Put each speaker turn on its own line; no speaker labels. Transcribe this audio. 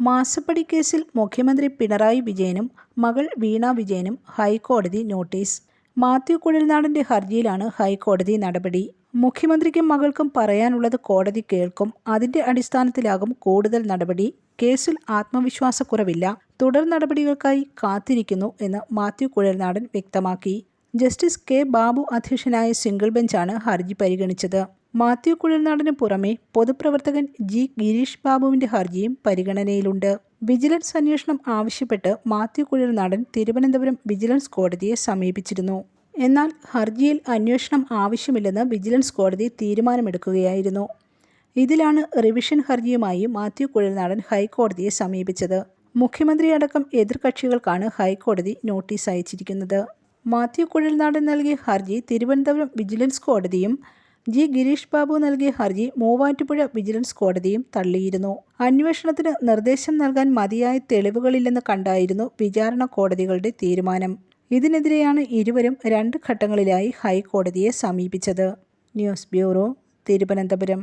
മാസപ്പടി കേസിൽ മുഖ്യമന്ത്രി പിണറായി വിജയനും മകൾ വീണ വിജയനും ഹൈക്കോടതി നോട്ടീസ്. മാത്യു കുഴൽനാടന്റെ ഹർജിയിലാണ് ഹൈക്കോടതി നടപടി. മുഖ്യമന്ത്രിക്കും മകൾക്കും പറയാനുള്ളത് കോടതി കേൾക്കും. അതിന്റെ അടിസ്ഥാനത്തിലാകും കൂടുതൽ നടപടി. കേസിൽ ആത്മവിശ്വാസക്കുറവില്ല. തുടർ നടപടികൾക്കായി കാത്തിരിക്കുന്നു എന്ന് മാത്യു കുഴൽനാടൻ വ്യക്തമാക്കി. ജസ്റ്റിസ് കെ ബാബു അധ്യക്ഷനായ സിംഗിൾ ബെഞ്ചാണ് ഹർജി പരിഗണിച്ചത്. മാത്യു കുഴൽനാടന് പുറമെ പൊതുപ്രവർത്തകൻ ജി ഗിരീഷ് ബാബുവിന്റെ ഹർജിയും പരിഗണനയിലുണ്ട്. വിജിലൻസ് അന്വേഷണം ആവശ്യപ്പെട്ട് മാത്യു കുഴൽനാടൻ തിരുവനന്തപുരം വിജിലൻസ് കോടതിയെ സമീപിച്ചിരുന്നു. എന്നാൽ ഹർജിയിൽ അന്വേഷണം ആവശ്യമില്ലെന്ന് വിജിലൻസ് കോടതി തീരുമാനമെടുക്കുകയായിരുന്നു. ഇതിലാണ് റിവിഷൻ ഹർജിയുമായി മാത്യു കുഴൽനാടൻ ഹൈക്കോടതിയെ സമീപിച്ചത്. മുഖ്യമന്ത്രി അടക്കം എതിർകക്ഷികൾക്കാണ് ഹൈക്കോടതി നോട്ടീസ് അയച്ചിരിക്കുന്നത്. മാത്യു കുഴൽനാടൻ നൽകിയ ഹർജി തിരുവനന്തപുരം വിജിലൻസ് കോടതിയും ജി ഗിരീഷ് ബാബു നൽകിയ ഹർജി മൂവാറ്റുപുഴ വിജിലൻസ് കോടതിയും തള്ളിയിരുന്നു. അന്വേഷണത്തിന് നിർദ്ദേശം നൽകാൻ മതിയായ തെളിവുകളില്ലെന്ന് കണ്ടായിരുന്നു വിചാരണ കോടതികളുടെ തീരുമാനം. ഇതിനെതിരെയാണ് ഇരുവരും രണ്ട് ഘട്ടങ്ങളിലായി ഹൈക്കോടതിയെ സമീപിച്ചത്. News bureau Thiruvananthapuram.